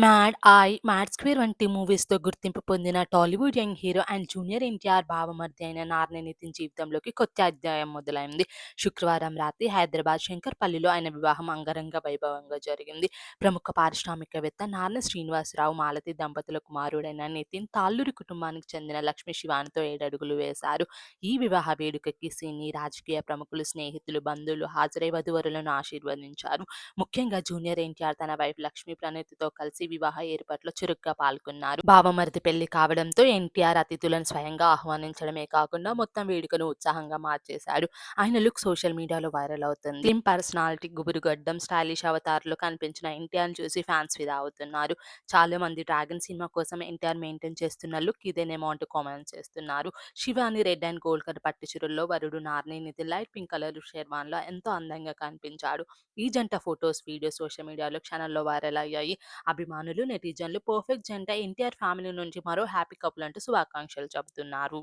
'Mad I', 'mad square' వంటి మూవీస్‌తో గుర్తింపు పొందిన Tollywood young hero and junior NTR భావమర్ది అయిన నార్నే నితిన్ జీవితంలోకి కొత్త అధ్యాయం మొదలైంది. శుక్రవారం రాత్రి హైదరాబాద్ శంకర్పల్లిలో ఆయన వివాహం అంగరంగ వైభవంగా జరిగింది. ప్రముఖ పారిశ్రామికవేత్త నార్ని శ్రీనివాసరావు, మాలతి దంపతుల కుమారుడైన నితిన్ తాళ్ళూరి కుటుంబానికి చెందిన లక్ష్మీ శివానితో ఏడడుగులు వేశారు. ఈ వివాహ వేడుకకి సినీ, రాజకీయ ప్రముఖులు, స్నేహితులు, బంధువులు హాజరై వధువరులను ఆశీర్వదించారు. ముఖ్యంగా జూనియర్ ఎన్టీఆర్ తన వైఫ్ లక్ష్మీ ప్రణతితో కలిసి వివాహ ఏర్పాట్లో చురుగ్గా పాల్గొన్నారు. బావమరిది పెళ్ళి కావడంతో ఎన్టీఆర్ అతిథులను స్వయంగా ఆహ్వానించడమే కాకుండా మొత్తం వేడుకను ఉత్సాహంగా మార్చేశాడు. ఆయన లుక్ సోషల్ మీడియాలో వైరల్ అవుతుంది. స్లిమ్ పర్సనాలిటీ, గుబురు గడ్డం, స్టైలిష్ అవతార్‌లో కనిపించిన ఎన్టీఆర్ చూసి ఫ్యాన్స్ ఫిదా అవుతున్నారు. చాలా మంది 'డ్రాగన్' సినిమా కోసం ఎన్టీఆర్ మెయింటైన్ చేస్తున్న లుక్ ఇదేనేమో అంటూ కామెంట్ చేస్తున్నారు. Shivani red and gold colour పట్టుచీరలో, వరుడు Narni Nithin light pink colour షెర్వాన్‌లో ఎంతో అందంగా కనిపించాడు. ఈ జంట ఫొటోస్ వీడియోస్ సోషల్ మీడియాలో క్షణంలో వైరల్ అయ్యాయి. అభిమానులు, నెటిజన్లు పర్ఫెక్ట్ జంట ఎన్టీఆర్ ఫ్యామిలీ నుంచి మరో హ్యాపీ కపుల్ అంటూ శుభాకాంక్షలు చెబుతున్నారు.